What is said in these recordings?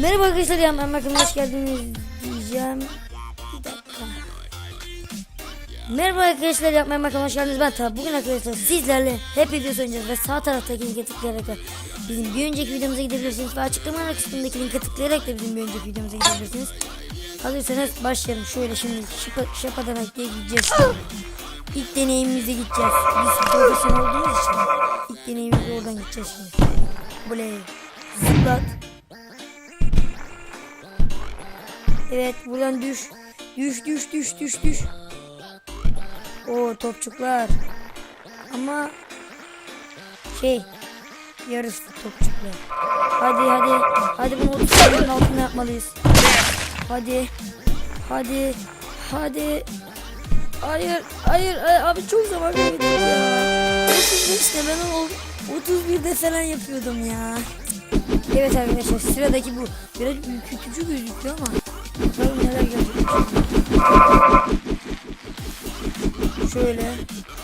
Merhaba arkadaşlar ya ben bakın hoş geldiniz diyeceğim. Bir dakika. Merhaba arkadaşlar yapmaya bakın hoş geldiniz ben Taha. Bugün arkadaşlar sizlerle hep video oynayacağız ve sağ taraftaki linke tıklayarak bizim bir önceki videomuza gidebilirsiniz ve açıklama kısmındaki linke tıklayarak da bizim bir önceki videomuza gidebilirsiniz. Hazırsanız başlayalım. Şöyle şimdi şıpa, şapadanak diye gideceğiz. İlk deneyimimize gideceğiz. Biz profesyonel olduğumuz için ilk deneyimimize oradan gideceğiz şimdi. Böyle zıplat. Evet buradan düş. Düş düş düş düş düş. O topçuklar. Ama şey yarısı topçuklar. Hadi hadi. Hadi bunu 30 saniyenin altında yapmalıyız. Hadi. Hadi. Hadi. Hayır, hayır, hayır. abi çok zaman kaybettim ya. 35'te ben o 31'de falan yapıyordum ya. Evet arkadaşlar sıradaki bu. Biraz ürkütücü gözüküyor ama. Bakalım neler gelecek. Şöyle.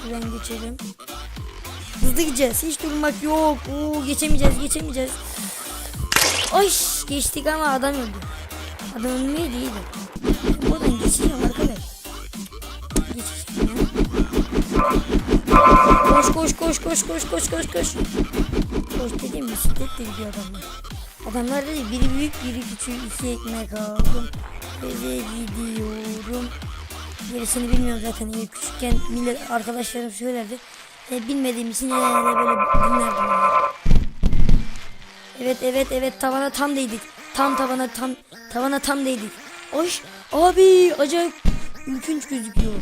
Buradan geçelim. Hızlı gideceğiz. Hiç durmak yok. Oo, geçemeyeceğiz, geçemeyeceğiz. Ay geçtik ama adam öldü. Adam ölmeye değildi. Buradan geçeceğim arkadaş. Geçeceğim ya. Koş koş koş koş koş koş koş koş. Koş dediğim bisikletle gidiyor adamlar. Adamlar dedi biri büyük biri küçük iki ekmek aldım. Eve gidiyorum. Gerisini bilmiyorum zaten. Yani küçükken millet arkadaşlarım söylerdi. E, bilmediğim için yani böyle dinlerdim. Evet evet evet tavana tam değdik. Tam tavana tam tavana tam değdik. Oş abi acayip ürkünç gözüküyor.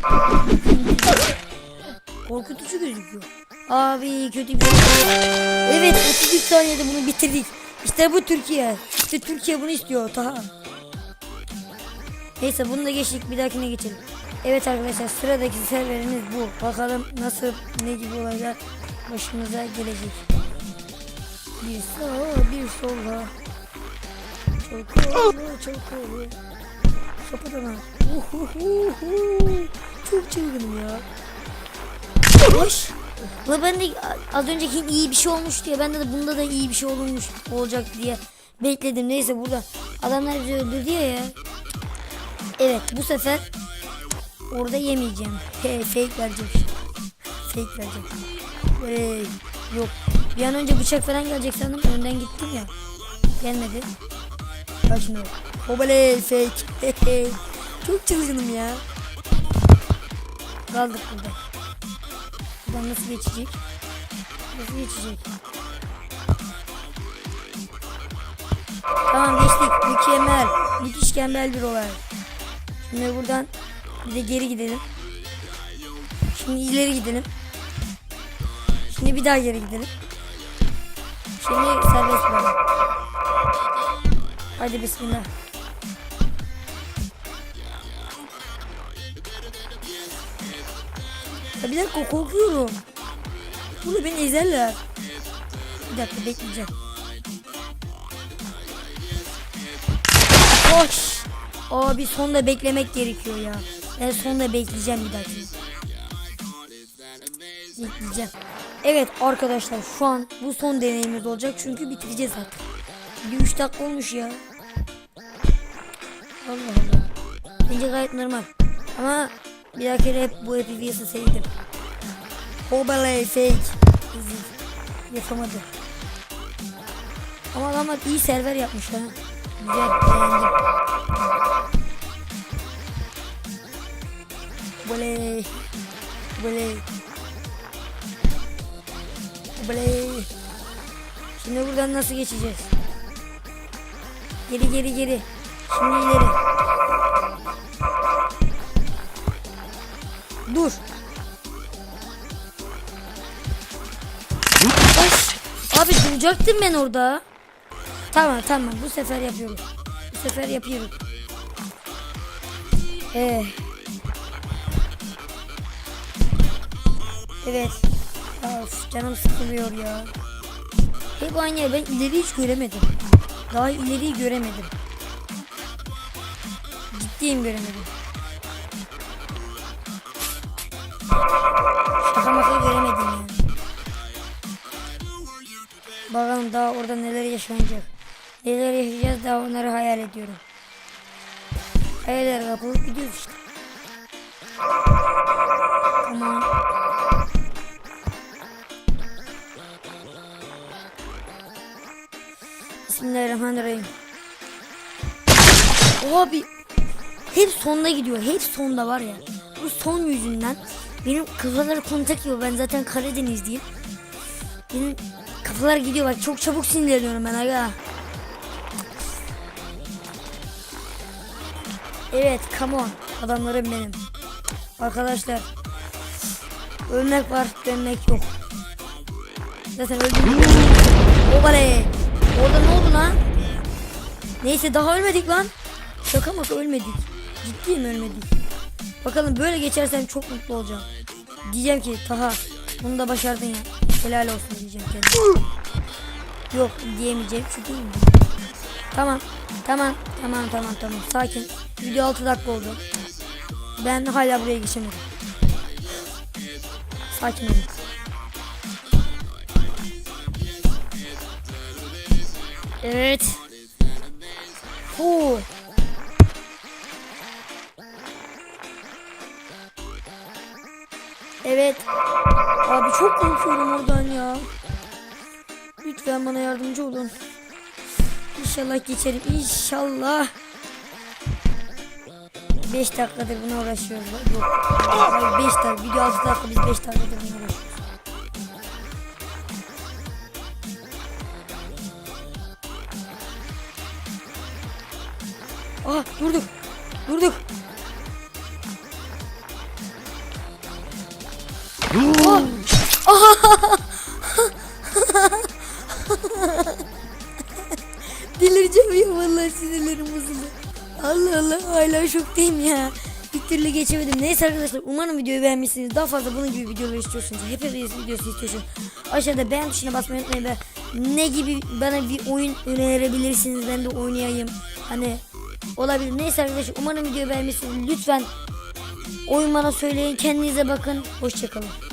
Korkutucu gözüküyor. Abi kötü bir Evet 33 saniyede bunu bitirdik. İşte bu Türkiye. İşte Türkiye bunu istiyor. Taha. Neyse bunu da geçtik bir dahakine geçelim. Evet arkadaşlar sıradaki serverimiz bu. Bakalım nasıl ne gibi olaylar başımıza gelecek. Bir sağa bir sola. Çok havalı çok havalı. Kapatana. Uhuhuhu. Çok çılgınım ya. Hoş. La ben de az önceki iyi bir şey olmuş diye ben de bunda da iyi bir şey olmuş olacak diye bekledim. Neyse burada adamlar bizi öldürdü ya. Evet bu sefer orada yemeyeceğim. He fake vereceğim. Fake vereceğim. Hey, yok. Bir an önce bıçak falan gelecek sandım. Önden gittim ya. Gelmedi. Bak şimdi. Hobale fake. Çok çılgınım ya. Kaldık burada. Buradan nasıl geçecek? Nasıl geçecek? Tamam geçtik. Mükemmel. Müthiş mükemmel bir olay. Şimdi buradan bir de geri gidelim. Şimdi ileri gidelim. Şimdi bir daha geri gidelim. Şimdi serbest bırak. Hadi bismillah. Bir dakika korkuyorum. Bunu beni ezerler. Bir dakika bekleyeceğim. Koş. Abi sonda beklemek gerekiyor ya. Ben sonda bekleyeceğim bir dakika. Bekleyeceğim. Evet arkadaşlar şu an bu son deneyimiz olacak çünkü bitireceğiz artık. Bir 3 dakika olmuş ya. Allah Allah. Bence gayet normal. Ama bir dahaki hep bu FPV'si sevdim. Hobale fake. Yapamadı. Ama adamlar iyi server yapmış ha. Güzel beğendim. Böyle. Böyle. Böyle. Şimdi buradan nasıl geçeceğiz? Geri geri geri. Şimdi ileri. Dur. Baş. Abi duracaktım ben orada. Tamam tamam bu sefer yapıyoruz. Bu sefer yapıyoruz. Ee. Evet. Of, canım sıkılıyor ya. Hep aynı yer. Ben ileri hiç göremedim. Daha ileriyi göremedim. Ciddiyim göremedim. Bakalım daha orada neler yaşanacak. Neler yaşayacağız daha onları hayal ediyorum. Hayaller kapılıp gidiyoruz işte. Tamam. Bismillahirrahmanirrahim. Abi hep sonda gidiyor. Hep sonda var ya. Bu son yüzünden benim kafaları kontak yiyor. Ben zaten Karadenizliyim. Benim kafalar gidiyor bak çok çabuk sinirleniyorum ben aga. Evet come on adamlarım benim. Arkadaşlar ölmek var dönmek yok. Zaten öldüm. Obale. Orada ne oldu lan? Neyse daha ölmedik lan. Şaka maka ölmedik. Ciddiyim ölmedik. Bakalım böyle geçersem çok mutlu olacağım. Diyeceğim ki Taha bunu da başardın ya. Helal olsun diyeceğim kendime. Yok diyemeyeceğim çünkü Tamam. Tamam. Tamam tamam tamam. Sakin. Video 6 dakika oldu. Ben hala buraya geçemedim. Sakin olun. Evet. Hu. Evet. Abi çok korkuyorum oradan ya. Lütfen bana yardımcı olun. İnşallah geçerim. İnşallah. 5 dakikadır buna uğraşıyoruz. Yok. Hayır 5 dakika. Video 6 dakika biz 5 dakikadır buna uğraşıyoruz. Aha durduk. Durduk. Ah! Delireceğim ya vallahi sinirlerim bozuldu. Allah Allah hala şoktayım ya. Bir türlü geçemedim. Neyse arkadaşlar umarım videoyu beğenmişsiniz. Daha fazla bunun gibi videolar istiyorsanız, hepiniz videosu istiyorsanız aşağıda beğen tuşuna basmayı unutmayın ve ne gibi bana bir oyun önerebilirsiniz ben de oynayayım. Hani olabilir. Neyse arkadaşlar umarım videoyu beğenmişsiniz. Lütfen oyun bana söyleyin. Kendinize bakın. Hoşçakalın.